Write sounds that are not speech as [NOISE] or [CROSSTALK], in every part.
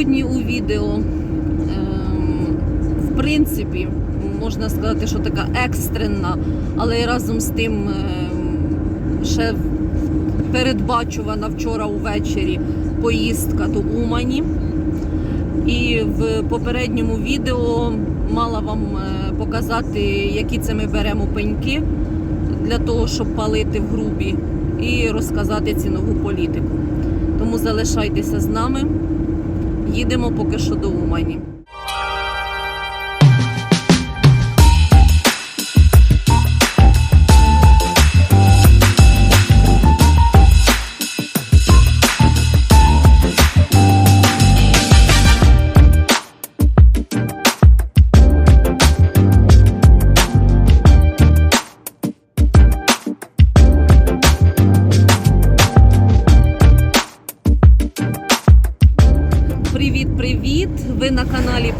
Сьогодні у відео, ем, в принципі, можна сказати, що така екстрена, але разом з тим ем, ще передбачувана вчора увечері поїздка до Умані. І в попередньому відео мала вам е, показати, які це ми беремо пеньки для того, щоб палити в грубі, і розказати цінову політику. Тому залишайтеся з нами. Їдемо поки що до Умані.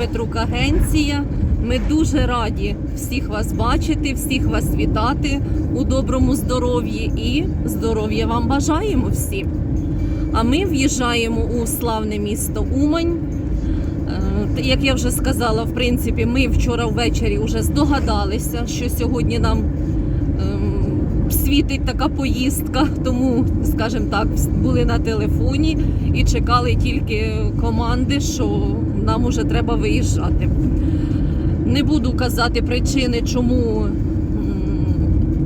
Петрук Агенція. Ми дуже раді всіх вас бачити, всіх вас вітати у доброму здоров'ї і здоров'я вам бажаємо всім. А ми в'їжджаємо у славне місто Умань. Е, Як я вже сказала, в принципі, ми вчора ввечері вже здогадалися, що сьогодні нам світить така поїздка, тому, скажімо так, були на телефоні і чекали тільки команди, що нам уже треба виїжджати. Не буду казати причини, чому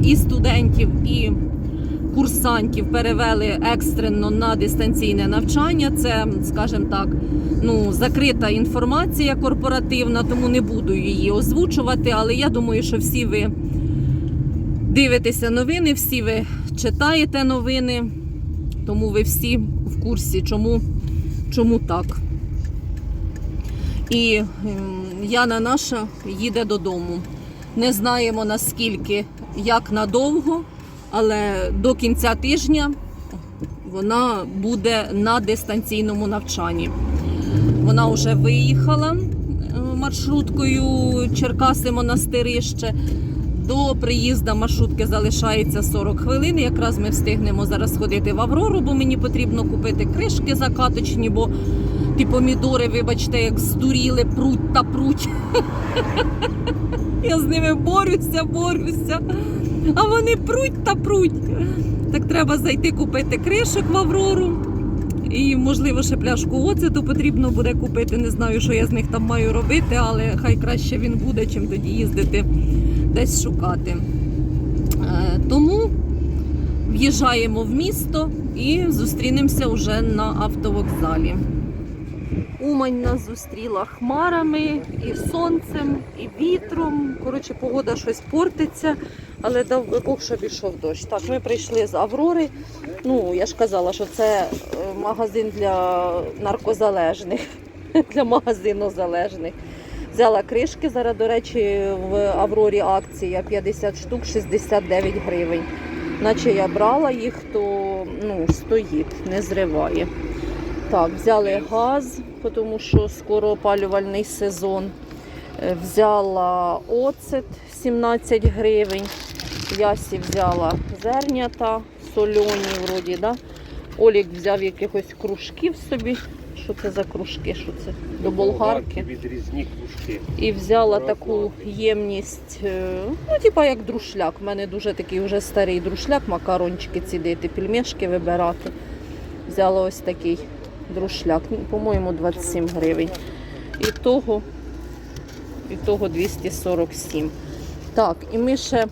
і студентів, і курсантів перевели екстрено на дистанційне навчання. Це, скажімо так, ну, закрита інформація корпоративна, тому не буду її озвучувати. Але я думаю, що всі ви дивитеся новини, всі ви читаєте новини, тому ви всі в курсі, чому, чому так. І ем, Яна наша їде додому. Не знаємо наскільки, як надовго, але до кінця тижня вона буде на дистанційному навчанні. Вона вже виїхала е, маршруткою Черкаси Монастирище. До приїзду маршрутки залишається 40 хвилин. Якраз ми встигнемо зараз ходити в Аврору, бо мені потрібно купити кришки закаточні, бо ті помідори, вибачте, як здуріли, пруть та пруть. [LAUGHS] Я з ними борюся, борюся. А вони пруть та пруть. Так треба зайти купити кришок в Аврору. І, можливо, ще пляшку оцету потрібно буде купити. Не знаю, що я з них там маю робити, але хай краще він буде, чим тоді їздити десь шукати. Е, Тому в'їжджаємо в місто і зустрінемося вже на автовокзалі. Умань нас зустріла хмарами, і сонцем, і вітром. Коротше, погода щось портиться, але дав би Бог, щоб ішов дощ. Так, ми прийшли з Аврори. Ну, я ж казала, що це е, магазин для наркозалежних, [LAUGHS] для магазину залежних. Взяла кришки. Зараз, до речі, в Аврорі акція 50 штук 69 гривень. Наче я брала їх, то ну, стоїть, не зриває. Так, взяли газ, тому що скоро опалювальний сезон. Е, Взяла оцет 17 гривень. Ясі взяла зернята, сольоні вроді, да? Олік взяв якихось кружків собі. Що це за кружки? Що це? До болгарки. Відрізні кружки. І взяла таку ємність, е, ну, типа як друшляк. У мене дуже такий вже старий друшляк, макарончики цідити, пельмешки вибирати. Взяла ось такий друшляк, ну, по-моєму, 27 гривень. І того, і того 247. Так, і ми ще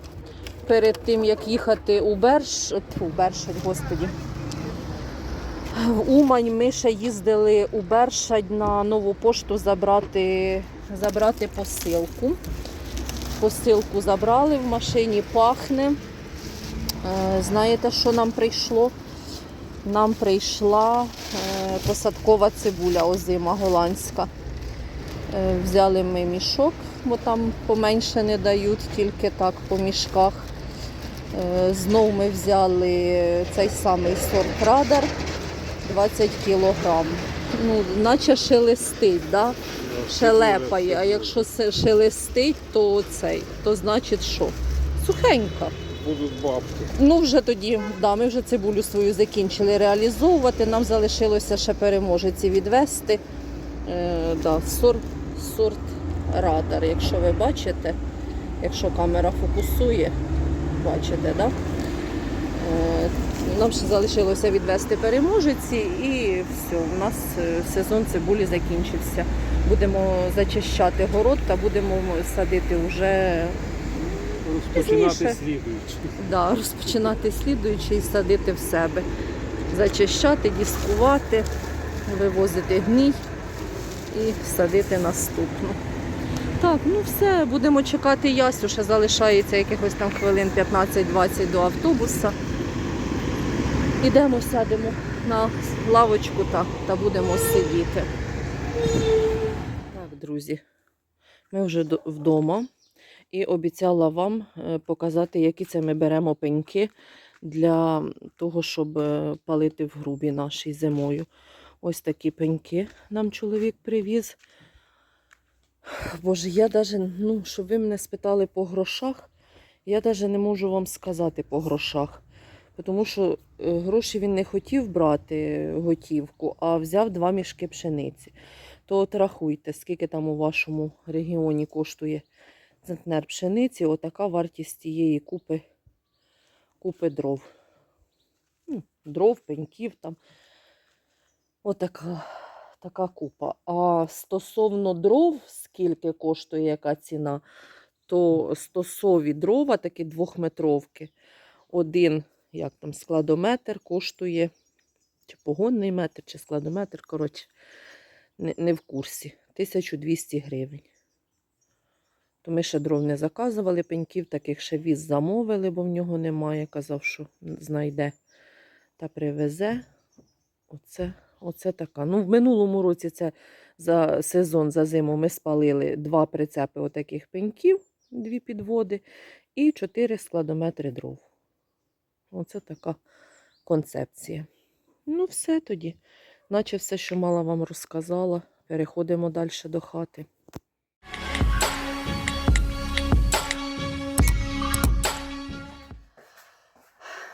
перед тим, як їхати у Берш, у Бершадь, господі, в Умань ми ще їздили у Бершадь на нову пошту забрати, забрати посилку. Посилку забрали в машині, пахне. Е, Знаєте, що нам прийшло? Нам прийшла е, посадкова цибуля озима голландська. Е, Взяли ми мішок, бо там поменше не дають, тільки так по мішках. Е, Знов ми взяли цей самий сорт радар 20 кілограм. Ну, наче шелестить, да? шелепає. А якщо шелестить, то цей, то значить що? Сухенька. Будуть бабки. Ну, вже тоді, да, ми вже цибулю свою закінчили реалізовувати. Нам залишилося ще переможеці відвести. Е, да, сорт, сорт радар, якщо ви бачите, якщо камера фокусує, бачите, да? Е, нам ще залишилося відвести переможеці і все, у нас е, сезон цибулі закінчився. Будемо зачищати город та будемо садити вже Розпочинати Пізніше. слідуючи. да, розпочинати слідуючи і садити в себе. Зачищати, дискувати, вивозити гній і садити наступну. Так, ну все, будемо чекати Ясю, ще залишається якихось там хвилин 15-20 до автобуса. Ідемо, сядемо на лавочку та, та будемо сидіти. Так, друзі, ми вже вдома і обіцяла вам е, показати, які це ми беремо пеньки для того, щоб е, палити в грубі нашій зимою. Ось такі пеньки нам чоловік привіз. Боже, я навіть, ну, щоб ви мене спитали по грошах, я навіть не можу вам сказати по грошах. Тому що е, гроші він не хотів брати готівку, а взяв два мішки пшениці. То от рахуйте, скільки там у вашому регіоні коштує центнер пшениці, отака вартість тієї купи, купи дров. Ну, дров, пеньків там. Отака така купа. А стосовно дров, скільки коштує яка ціна, то стосові дрова, такі двохметровки, один як там, складометр коштує, чи погонний метр, чи складометр, коротше, не, не в курсі. 1200 гривень. То ми ще дров не заказували пеньків, таких ще віз замовили, бо в нього немає. Казав, що знайде та привезе. Оце, оце така. Ну, в минулому році це за сезон, за зиму ми спалили два прицепи отаких пеньків, дві підводи, і чотири складометри дров. Оце така концепція. Ну, все тоді. Наче все, що мала вам розказала. Переходимо далі до хати.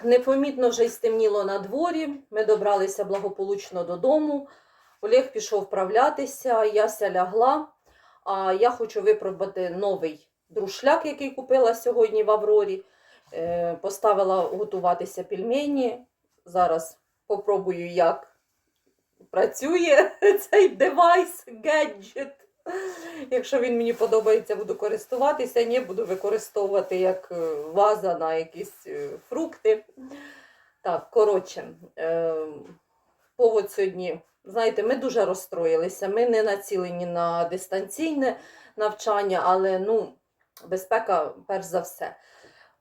Непомітно вже й стемніло на дворі. Ми добралися благополучно додому. Олег пішов вправлятися, Яся лягла. А я хочу випробувати новий друшляк, який купила сьогодні в Аврорі. Е, Поставила готуватися пельмені. Зараз попробую, як працює [LAUGHS] цей девайс, гаджет. Якщо він мені подобається, буду користуватися. Ні, буду використовувати як е, ваза на якісь е, фрукти. Так, коротше, повод сьогодні. Знаєте, ми дуже розстроїлися. Ми не націлені на дистанційне навчання, але ну, безпека перш за все.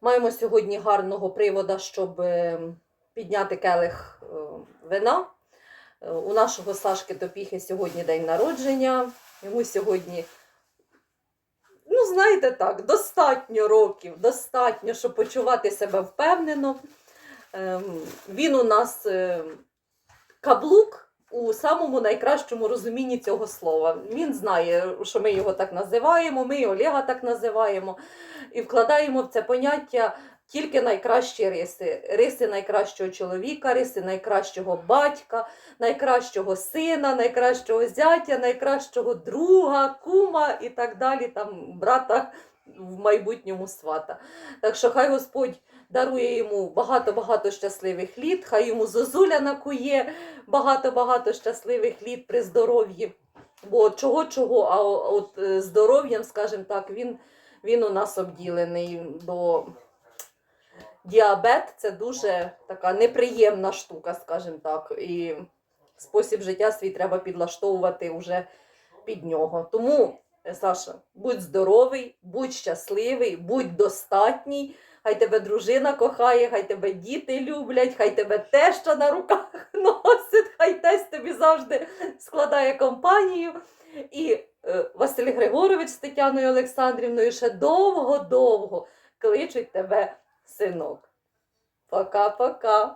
Маємо сьогодні гарного привода, щоб е, підняти келих е, вина. Е, У нашого Сашки Топіхи сьогодні день народження. Йому сьогодні, ну, знаєте так, достатньо років, достатньо, щоб почувати себе впевнено. Ем, Він у нас каблук у самому найкращому розумінні цього слова. Він знає, що ми його так називаємо, ми Олега так називаємо, і вкладаємо в це поняття тільки найкращі риси. Риси найкращого чоловіка, риси найкращого батька, найкращого сина, найкращого зятя, найкращого друга, кума і так далі, там брата в майбутньому свата. Так що хай Господь дарує йому багато-багато щасливих літ, хай йому зозуля накує багато-багато щасливих літ при здоров'ї. Бо чого-чого, а от е, здоров'ям, скажімо так, він, він у нас обділений. Бо діабет це дуже така неприємна штука, скажімо так. І спосіб життя свій треба підлаштовувати вже під нього. Тому, Саша, будь здоровий, будь щасливий, будь достатній. Хай тебе дружина кохає, хай тебе діти люблять, хай тебе теща на руках [LAUGHS] носить, хай тесть тобі завжди складає компанію. І е, Василь Григорович з Тетяною Олександрівною ще довго-довго кличуть тебе синок. Пока-пока.